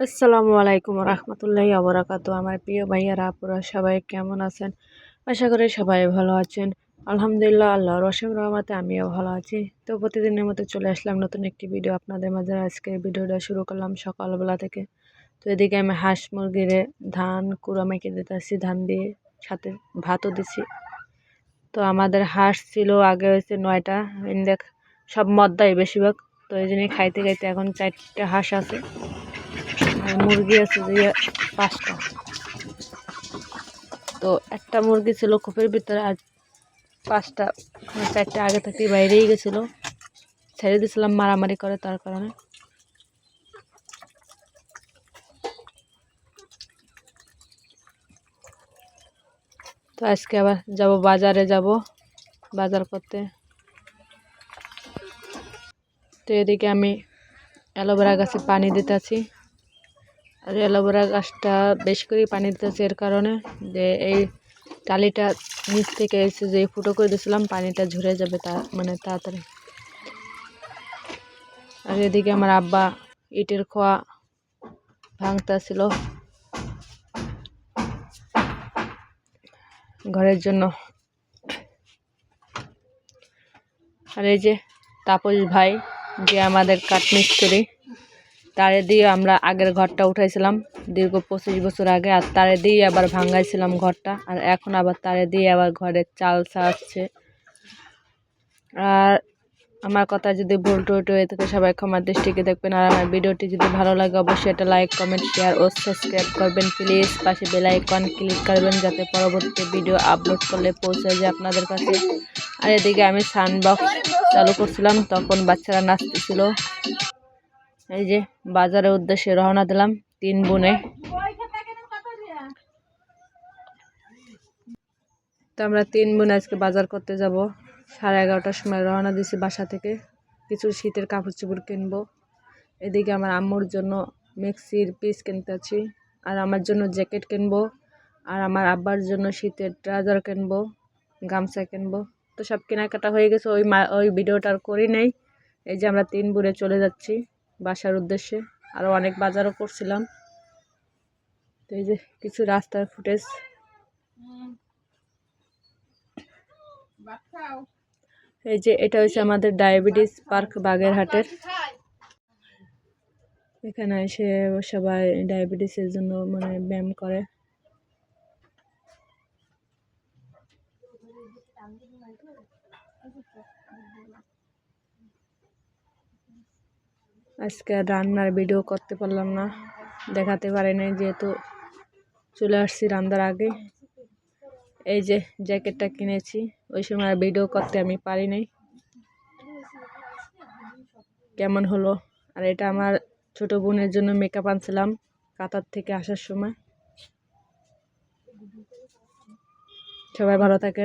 আসসালামু আলাইকুম রহমতুল্লাহি আবরাকাত আমার প্রিয় ভাইয়ারা, আপুরা সবাই কেমন আছেন? আশা করি সবাই ভালো আছেন। আলহামদুলিল্লাহ আল্লাহ রসম রহমাতে আমিও ভালো আছি। তো প্রতিদিনের মতো চলে আসলাম নতুন একটি ভিডিও আপনাদের মাঝে। আজকে ভিডিওটা শুরু করলাম সকালবেলা থেকে। তো এদিকে আমি হাঁস মুরগির ধান, কুড়া মেখে দিতেছি, ধান দিয়ে সাথে ভাতও দিছি। তো আমাদের হাঁস ছিল, আগে হয়েছে নয়টা। দেখ সব মদ্দাই বেশিরভাগ। তো এই জন্যই খাইতে খাইতে এখন চারটে হাঁস আছে। মুরগি আছে যে পাঁচটা। তো একটা মুরগি ছিল খোপের ভিতরে আর পাঁচটা মানে চারটা আগে থেকে বাইরেই গেছিল। ছেড়ে দিয়েছিলাম, মারামারি করে তার কারণে। তো আজকে আবার যাব বাজারে যাব, বাজার করতে। তো এদিকে আমি অ্যালোভেরা গাছে পানি দিতেছি আর অ্যালোভেরা গাছটা বেশি করে পানি দিতেছি এর কারণে যে এই টালিটা নিচ থেকে এসে যে ফুটো করে দিয়েছিলাম, পানিটা ঝরে যাবে তা মানে তাড়াতাড়ি। আর এদিকে আমার আব্বা ইটের খোয়া ভাঙতেছিল ঘরের জন্য। আর এই যে তাপস ভাই, যে আমাদের কাঠমিস্ত্রি। তারে দিয়ে আমরা আগের ঘরটা উঠাইছিলাম, দীর্ঘ পঁচিশ বছর আগে, আর তারে দিয়ে আবার ভাঙাইছিলাম ঘরটা, আর এখন আবার তারে দিয়ে আবার ঘরের চাল ছাড়ছে আর আমার কথা যদি ভুল টুট হয়ে থাকে, সবাই ক্ষমার দৃষ্টিকে দেখবেন, আর আমার ভিডিওটি যদি ভালো লাগে, অবশ্যই এটা লাইক, কমেন্ট শেয়ার ও সাবস্ক্রাইব করবেন। প্লিজ পাশে বেলাইকন ক্লিক করবেন, যাতে পরবর্তী ভিডিও আপলোড করলে পৌঁছে যায় আপনাদের কাছে। আর এদিকে আমি সানবক্স চালু করছিলাম, তখন বাচ্চারা নাচতেছিল। এই যে বাজারের উদ্দেশ্যে রওনা দিলাম তিন বোনে। তো আমরা তিন বোন আজকে বাজার করতে যাব। সাড়ে এগারোটার সময় রওনা দিছি বাসা থেকে। কিছু শীতের কাপড় চোপড় কিনবো। এদিকে আমার আম্মুর জন্য মিক্সির পিস কিনতে আছি। আর আমার জন্য জ্যাকেট কিনবো। আর আমার আব্বার জন্য শীতের ট্রাউজার কিনবো, গামছা কিনবো। তো সব কেনাকাটা হয়ে গেছে। ওই ওই ভিডিওটা আর করি নেই। এই যে আমরা তিন বোনে চলে যাচ্ছি। বাসার উদ্দেশ্যে। আরও অনেক বাজারও করছিলাম। তো এই যে কিছু রাস্তার ফুটেজ। এই যে এটা হচ্ছে আমাদের ডায়াবেটিস পার্ক বাগেরহাটের। এখানে এসে সবাই ডায়াবেটিসের জন্য মানে ব্যায়াম করে। আজকে রান্নার ভিডিও করতে পারলাম না। দেখাতে পারি নাই, যেহেতু চলে আসছি রান্নার আগে। এই যে জ্যাকেটটা কিনেছি, ওই সময় ভিডিও করতে আমি পারি নাই। কেমন হলো? আর এটা আমার ছোট বোনের জন্য মেকআপ আনছিলাম কাতার থেকে আসার সময়। সবাই ভালো থাকে